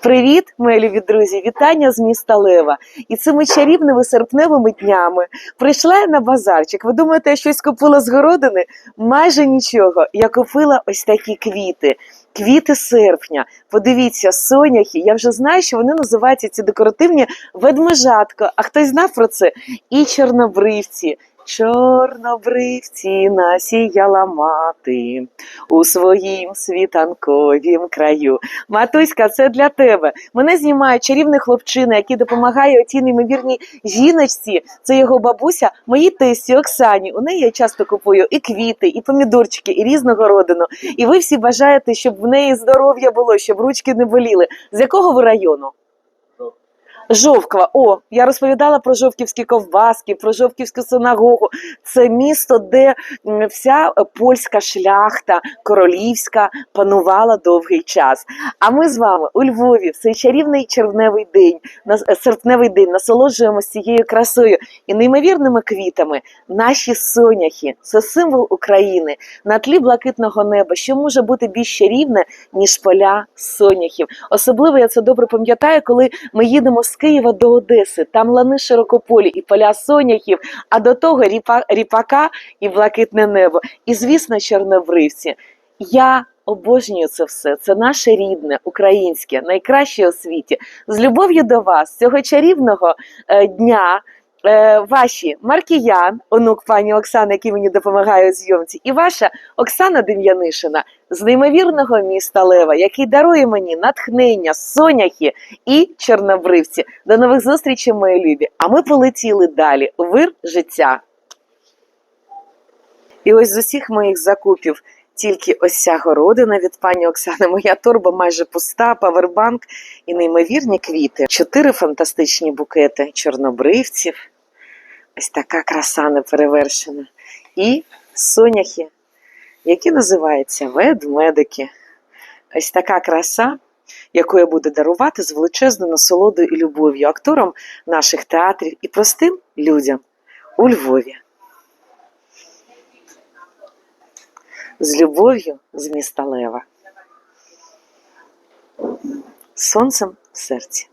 Привіт, мої любі друзі! Вітання з міста Лева. І цими чарівними серпневими днями прийшла я на базарчик. Ви думаєте, я щось купила з городини? Майже нічого. Я купила ось такі квіти. Квіти серпня. Подивіться, соняхи. Я вже знаю, що вони називаються ці декоративні ведмежатко. А хтось знав про це? І чорнобривці. Чорнобривці насіяла мати у своїм світанковім краю. Матуська, це для тебе. Мене знімає чарівний хлопчина, який допомагає отій неймовірній жіночці. Це його бабуся, моїй тесті Оксані. У неї я часто купую і квіти, і помідорчики, і різного родину. І ви всі бажаєте, щоб в неї здоров'я було, щоб ручки не боліли. З якого ви району? Жовква, о, я розповідала про жовківські ковбаски, про жовківську синагогу. Це місто, де вся е, польська шляхта, королівська панувала довгий час. А ми з вами у Львові в цей чарівний червневий день, е, серпневий день, насолоджуємося цією красою і неймовірними квітами. Наші соняхи це символ України на тлі блакитного неба. Що може бути більш чарівне, ніж поля соняхів? Особливо я це добре пам'ятаю, коли ми їдемо з Києва до Одеси. Там лани широкополі і поля соняхів, а до того ріпа, ріпака і блакитне небо. І, звісно, чорнобривці. Я обожнюю це все. Це наше рідне, українське, найкраще у світі. З любов'ю до вас, цього чарівного е, дня. Е, ваші Маркіян, онук пані Оксани, який мені допомагає у зйомці, і ваша Оксана Дем'янишина з неймовірного міста Лева, який дарує мені натхнення, соняхи і чорнобривці. До нових зустрічей, мої любі. А ми полетіли далі вир життя. І ось з усіх моїх закупів тільки ось ця городина від пані Оксани. Моя торба майже пуста, павербанк і неймовірні квіти. Чотири фантастичні букети чорнобривців. Ось така краса неперевершена. І соняхи, які називаються ведмедики. Ось така краса, яку я буду дарувати з величезною насолодою і любов'ю акторам наших театрів і простим людям у Львові. З любов'ю з міста Лева. Сонцем в серці.